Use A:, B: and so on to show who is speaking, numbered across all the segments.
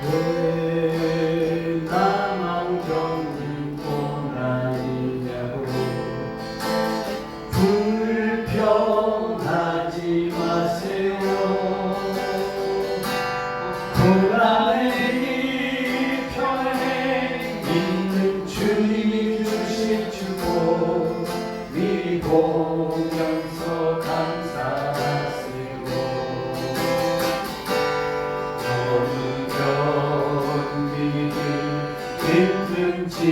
A: Hey.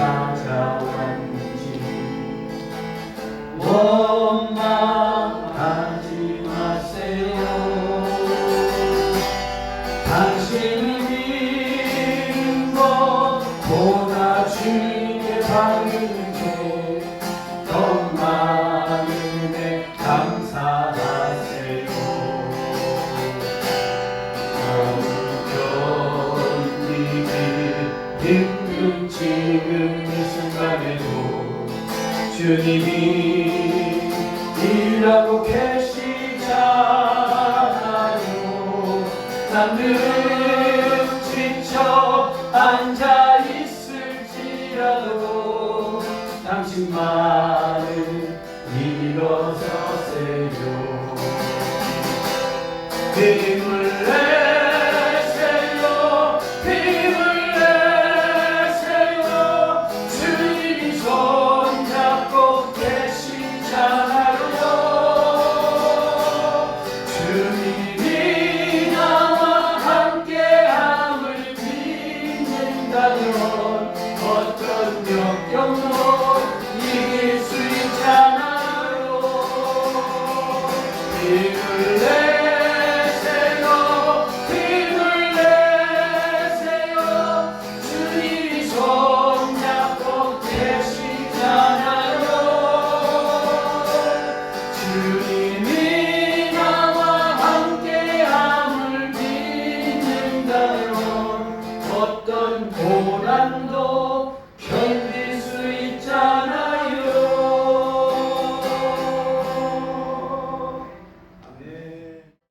A: 찾아왔는지 원망한 주님이 일하고 계시잖아요. 난 늘 지쳐 앉아 있을지라도 당신만을 일어서세요.